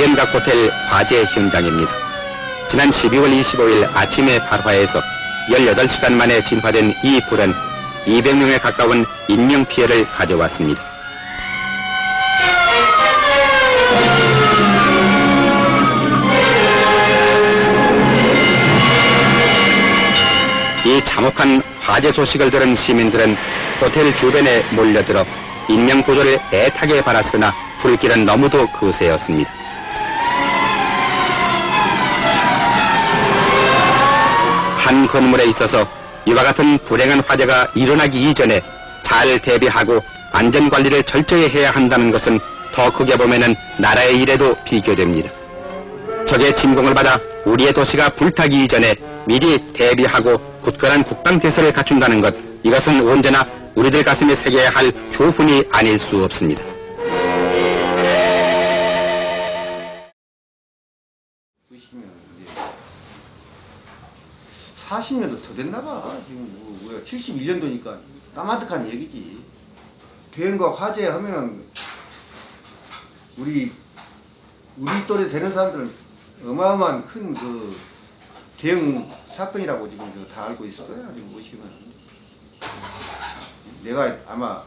대연각 호텔 화재 현장입니다. 지난 12월 25일 아침에 발화해서 18시간 만에 진화된 이 불은 200명에 가까운 인명피해를 가져왔습니다. 이 참혹한 화재 소식을 들은 시민들은 호텔 주변에 몰려들어 인명 구조를 애타게 바랐으나 불길은 너무도 거세였습니다. 한 건물에 있어서 이와 같은 불행한 화재가 일어나기 이전에 잘 대비하고 안전 관리를 철저히 해야 한다는 것은 더 크게 보면은 나라의 일에도 비교됩니다. 적의 침공을 받아 우리의 도시가 불타기 이전에 미리 대비하고 굳건한 국방 태세를 갖춘다는 것 이것은 언제나 우리들 가슴에 새겨야 할 교훈이 아닐 수 없습니다. 40년도 더 됐나 봐. 지금 뭐 우리가 71년도니까 까마득한 얘기지. 대응과 화재 하면은 우리 우리 또래 되는 사람들은 어마어마한 큰 그 대응 사건이라고 지금 저다 알고 있을 거야. 지금 보시면 내가 아마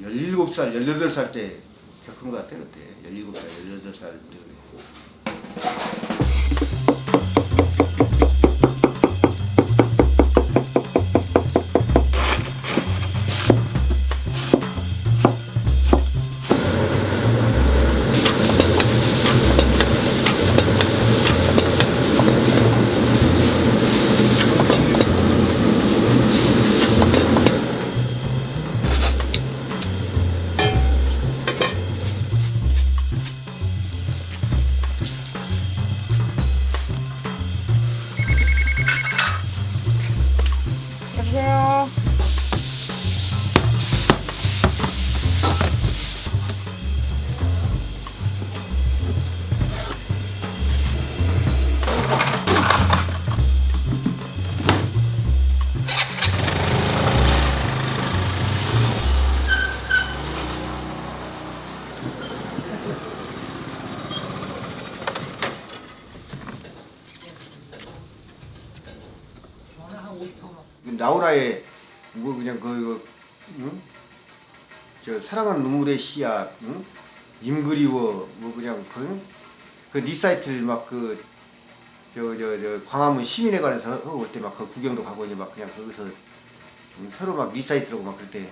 17살, 18살 때 겪은 것 같아 그때 17살, 18살 때 나우라의 뭐 그냥 그, 그 응? 저 사랑하는 눈물의 씨앗, 응? 님 그리워 뭐 그냥 그, 그네 사이트를 막그 저 저 저 광화문 시민회관에서 올 때 막 그 구경도 가고 이제 막 그냥 거기서 응? 서로 막 리사이트라고 막 그럴 때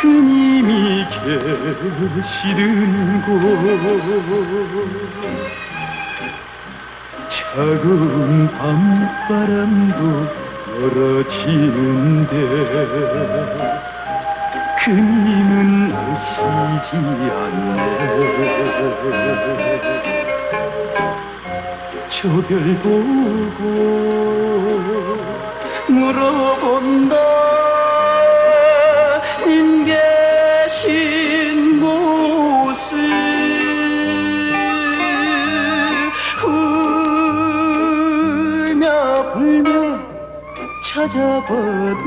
그님이 계시는 곳. 차가운 밤바람도 열어지는데 그님은 오시지 않네. 저 별 보고 물어본다 찾아봐도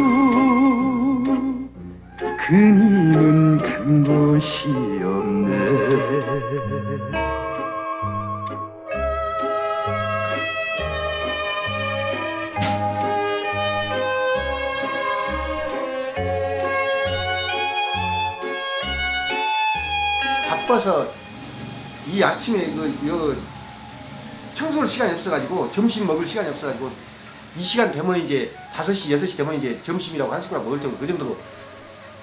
그님은 간 곳이 없네. 바빠서 이 아침에 그, 그 청소를 시간이 없어가지고 점심 먹을 시간이 없어가지고 이 시간 되면 이제 5시, 6시 되면 이제 점심이라고 한 숟가락 먹을 정도 그 정도로.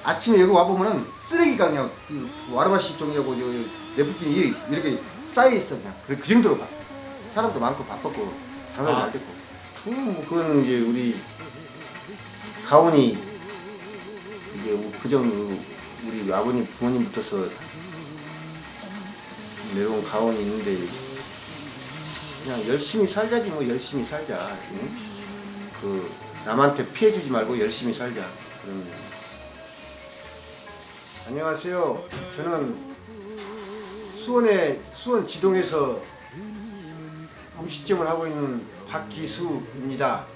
아침에 여기 와보면은 쓰레기가 그냥 이 와르바시 저 레프킨이 이렇게 쌓여있어 그냥. 그, 그 정도로 바, 사람도 많고 바빴고 장사도 잘 됐고. 음, 뭐 그건 이제 우리 가온이 이제 그전 우리 아버님 부모님부터서 내려온 가온이 있는데 그냥 열심히 살자지 뭐 열심히 살자. 응? 그 남한테 피해 주지 말고 열심히 살자 그런 의미입니다. 안녕하세요. 저는 수원의 수원 지동에서 음식점을 하고 있는 박기수입니다.